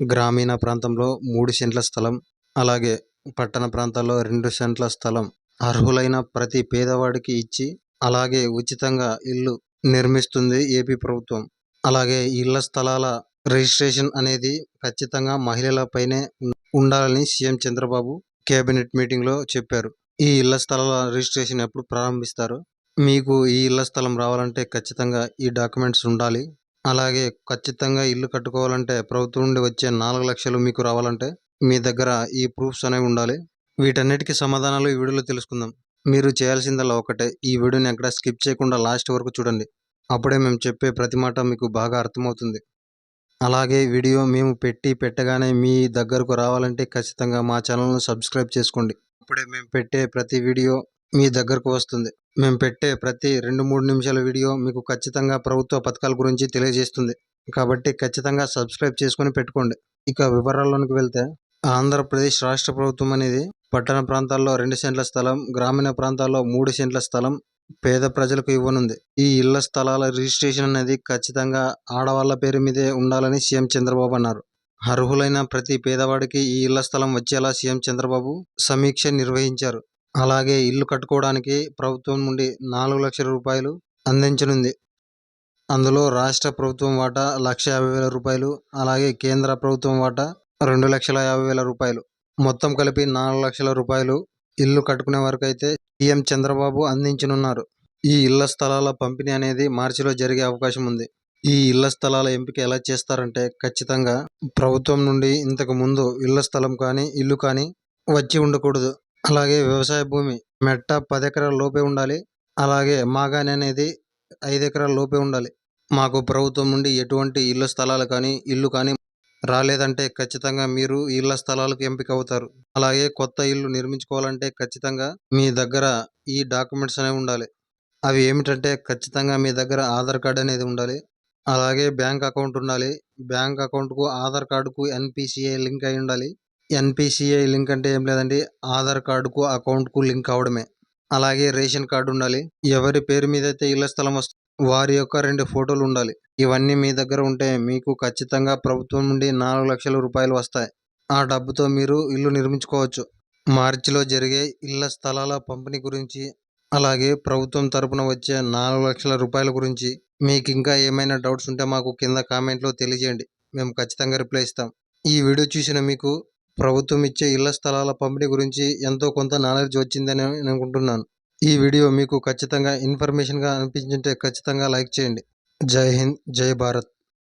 గ్రామీణ ప్రాంతంలో మూడు సెంట్ల స్థలం అలాగే పట్టణ ప్రాంతాల్లో రెండు సెంట్ల స్థలం అర్హులైన ప్రతి పేదవాడికి ఇచ్చి అలాగే ఉచితంగా ఇల్లు నిర్మిస్తుంది ఏపీ ప్రభుత్వం. అలాగే ఇళ్ళ స్థలాల రిజిస్ట్రేషన్ అనేది ఖచ్చితంగా మహిళలపైనే ఉండాలని సీఎం చంద్రబాబు కేబినెట్ మీటింగ్లో చెప్పారు. ఈ ఇళ్ళ స్థలాల రిజిస్ట్రేషన్ ఎప్పుడు ప్రారంభిస్తారు? మీకు ఈ ఇళ్ళ స్థలం రావాలంటే ఖచ్చితంగా ఈ డాక్యుమెంట్స్ ఉండాలి. అలాగే ఖచ్చితంగా ఇల్లు కట్టుకోవాలంటే ప్రభుత్వం నుండి వచ్చే నాలుగు లక్షలు మీకు రావాలంటే మీ దగ్గర ఈ ప్రూఫ్స్ అనేవి ఉండాలి. వీటన్నిటికీ సమాధానాలు ఈ వీడియోలో తెలుసుకుందాం. మీరు చేయాల్సిందల్లా ఒకటే ఈ వీడియోని ఎక్కడ స్కిప్ చేయకుండా లాస్ట్ వరకు చూడండి. అప్పుడే మేము చెప్పే ప్రతి మాట మీకు బాగా అర్థమవుతుంది. అలాగే వీడియో మేము పెట్టి పెట్టగానే మీ దగ్గరకు రావాలంటే ఖచ్చితంగా మా ఛానల్ను సబ్స్క్రైబ్ చేసుకోండి. అప్పుడే మేము పెట్టే ప్రతి వీడియో మీ దగ్గరకు వస్తుంది. మేము పెట్టే ప్రతి రెండు మూడు నిమిషాల వీడియో మీకు ఖచ్చితంగా ప్రభుత్వ పథకాల గురించి తెలియజేస్తుంది. కాబట్టి ఖచ్చితంగా సబ్స్క్రైబ్ చేసుకుని పెట్టుకోండి. ఇక వివరాల్లోనికి వెళ్తే ఆంధ్రప్రదేశ్ రాష్ట్ర ప్రభుత్వం అనేది పట్టణ ప్రాంతాల్లో రెండు సెంట్ల స్థలం గ్రామీణ ప్రాంతాల్లో మూడు సెంట్ల స్థలం పేద ప్రజలకు ఇవ్వనుంది. ఈ ఇళ్ళ స్థలాల రిజిస్ట్రేషన్ అనేది ఖచ్చితంగా ఆడవాళ్ళ పేరు మీదే ఉండాలని సీఎం చంద్రబాబు అన్నారు. అర్హులైన ప్రతి పేదవాడికి ఈ ఇళ్ళ స్థలం వచ్చేలా సీఎం చంద్రబాబు సమీక్ష నిర్వహించారు. అలాగే ఇల్లు కట్టుకోవడానికి ప్రభుత్వం నుండి నాలుగు లక్షల రూపాయలు అందించనుంది. అందులో రాష్ట్ర ప్రభుత్వం వాటా లక్ష యాభై వేల రూపాయలు అలాగే కేంద్ర ప్రభుత్వం వాటా రెండు లక్షల యాభై వేల రూపాయలు. మొత్తం కలిపి నాలుగు లక్షల రూపాయలు ఇల్లు కట్టుకునే వరకు అయితే సీఎం చంద్రబాబు అందించనున్నారు. ఈ ఇళ్ళ స్థలాల పంపిణీ అనేది మార్చిలో జరిగే అవకాశం ఉంది. ఈ ఇళ్ళ స్థలాల ఎంపిక ఎలా చేస్తారంటే ఖచ్చితంగా ప్రభుత్వం నుండి ఇంతకు ముందు ఇళ్ళ స్థలం కానీ ఇల్లు కానీ వచ్చి ఉండకూడదు. అలాగే వ్యవసాయ భూమి మెట్ట పది ఎకరాల లోపే ఉండాలి. అలాగే మాగాని అనేది ఐదు ఎకరాల లోపే ఉండాలి. మాకు ప్రభుత్వం నుండి ఎటువంటి ఇళ్ళ స్థలాలు కానీ ఇల్లు కానీ రాలేదంటే ఖచ్చితంగా మీరు ఇళ్ళ స్థలాలకు ఎంపిక అవుతారు. అలాగే కొత్త ఇల్లు నిర్మించుకోవాలంటే ఖచ్చితంగా మీ దగ్గర ఈ డాక్యుమెంట్స్ అనేవి ఉండాలి. అవి ఏమిటంటే ఖచ్చితంగా మీ దగ్గర ఆధార్ కార్డ్ అనేది ఉండాలి. అలాగే బ్యాంక్ అకౌంట్ ఉండాలి. బ్యాంక్ అకౌంట్కు ఆధార్ కార్డుకు ఎన్పిసిఐ లింక్ అయి ఉండాలి. ఎన్పిసిఐ లింక్ అంటే ఏం లేదండి. ఆధార్ కార్డుకు అకౌంట్కు లింక్ అవడమే అలాగే రేషన్ కార్డు ఉండాలి. ఎవరి పేరు మీద అయితే ఇళ్ళ స్థలం వస్తుంది వారి యొక్క రెండు ఫోటోలు ఉండాలి. ఇవన్నీ మీ దగ్గర ఉంటే మీకు ఖచ్చితంగా ప్రభుత్వం నుండి నాలుగు లక్షల రూపాయలు వస్తాయి. ఆ డబ్బుతో మీరు ఇల్లు నిర్మించుకోవచ్చు. మార్చిలో జరిగే ఇళ్ళ స్థలాల పంపిణీ గురించి అలాగే ప్రభుత్వం తరపున వచ్చే నాలుగు లక్షల రూపాయల గురించి మీకు ఇంకా ఏమైనా డౌట్స్ ఉంటే మాకు కింద కామెంట్లో తెలియజేయండి. మేము ఖచ్చితంగా రిప్లై ఇస్తాం. ఈ వీడియో చూసిన మీకు ప్రభుత్వం ఇచ్చే ఇళ్ళ స్థలాల పంపిణీ గురించి ఎంతో కొంత నాలెడ్జ్ వచ్చిందని నేను అనుకుంటున్నాను. ఈ వీడియో మీకు ఖచ్చితంగా ఇన్ఫర్మేషన్గా అనిపించుంటే ఖచ్చితంగా లైక్ చేయండి. జై హింద్ జై భారత్.